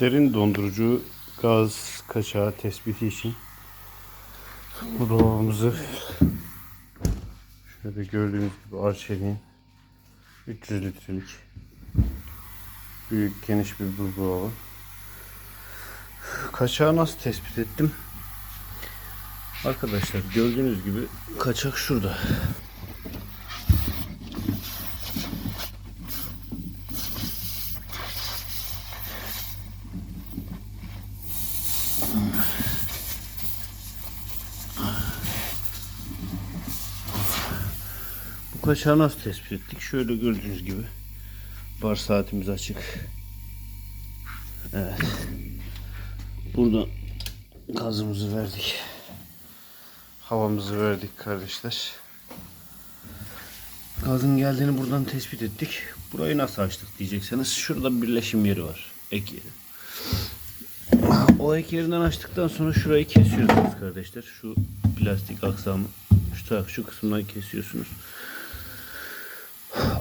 Derin dondurucu gaz kaçağı tespiti için bu dolabımızı şöyle gördüğünüz gibi Arçelik'in 300 litrelik büyük geniş bir buzdolabı. Kaçağı nasıl tespit ettim? Arkadaşlar gördüğünüz gibi kaçak şurada. Kaçağı nasıl tespit ettik? Şöyle gördüğünüz gibi bar saatimiz açık. Evet. Burada gazımızı verdik. Havamızı verdik kardeşler. Gazın geldiğini buradan tespit ettik. Burayı nasıl açtık diyecekseniz şurada birleşim yeri var. Ek yeri. O ek yerinden açtıktan sonra şurayı kesiyorsunuz kardeşler. Şu plastik aksamı şu taraf şu kısımdan kesiyorsunuz.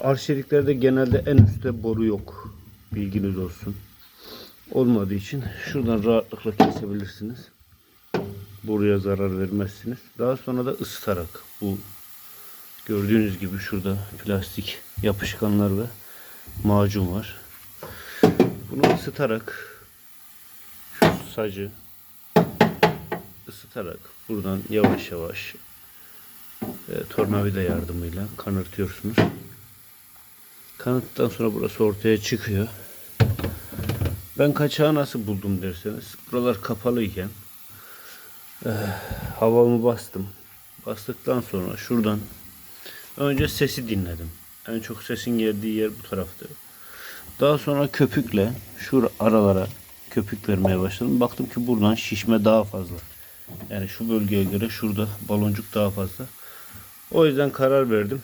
Arşeliklerde genelde en üstte boru yok. Bilginiz olsun. Olmadığı için şuradan rahatlıkla kesebilirsiniz. Boruya zarar vermezsiniz. Daha sonra da ısıtarak bu gördüğünüz gibi şurada plastik yapışkanlar ve macun var. Bunu ısıtarak şu sacı ısıtarak buradan yavaş yavaş e, tornavida yardımıyla kanırtıyorsunuz. Kanıttan sonra burası ortaya çıkıyor. Ben kaçağı nasıl buldum derseniz buralar kapalıyken e, havamı bastım. Bastıktan sonra şuradan önce sesi dinledim. En çok sesin geldiği yer bu taraftı. Daha sonra köpükle şu aralara köpük vermeye başladım. Baktım ki buradan şişme daha fazla. Yani şu bölgeye göre şurada baloncuk daha fazla. O yüzden karar verdim.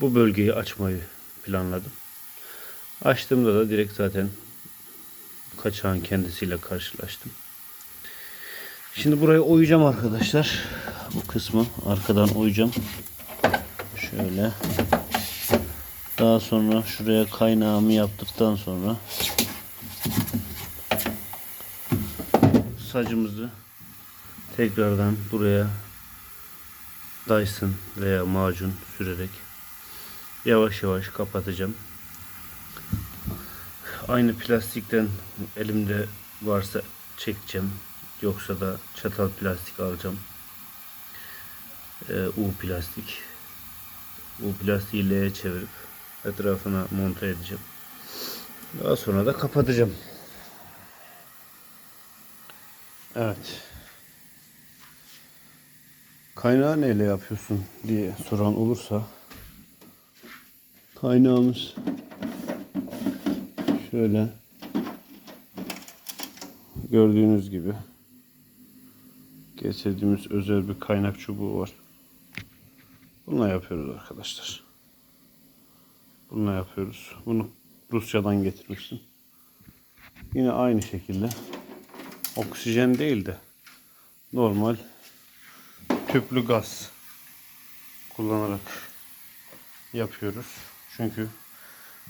Bu bölgeyi açmayı planladım. Açtığımda da direkt zaten kaçağın kendisiyle karşılaştım. Şimdi burayı oyacağım arkadaşlar. Bu kısmı arkadan oyacağım. Şöyle. Daha sonra şuraya kaynağımı yaptıktan sonra sacımızı tekrardan buraya Dyson veya macun sürerek yavaş yavaş kapatacağım. Aynı plastikten elimde varsa çekeceğim. Yoksa da çatal plastik alacağım. Ee, U plastik. U plastiği L'ye çevirip etrafına monte edeceğim. Daha sonra da kapatacağım. Evet. Kaynağı neyle yapıyorsun diye soran olursa kaynağımız şöyle gördüğünüz gibi getirdiğimiz özel bir kaynak çubuğu var. Bununla yapıyoruz arkadaşlar. Bununla yapıyoruz. Bunu Rusya'dan getirmiştim. Yine aynı şekilde oksijen değil de normal tüplü gaz kullanarak yapıyoruz. Çünkü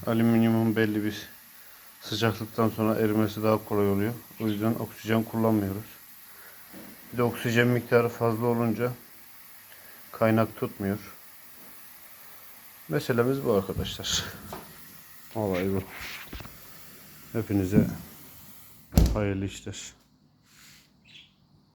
alüminyumun belli bir sıcaklıktan sonra erimesi daha kolay oluyor. O yüzden oksijen kullanmıyoruz. Bir de oksijen miktarı fazla olunca kaynak tutmuyor. Meselemiz bu arkadaşlar. Olay bu. Hepinize hayırlı işler.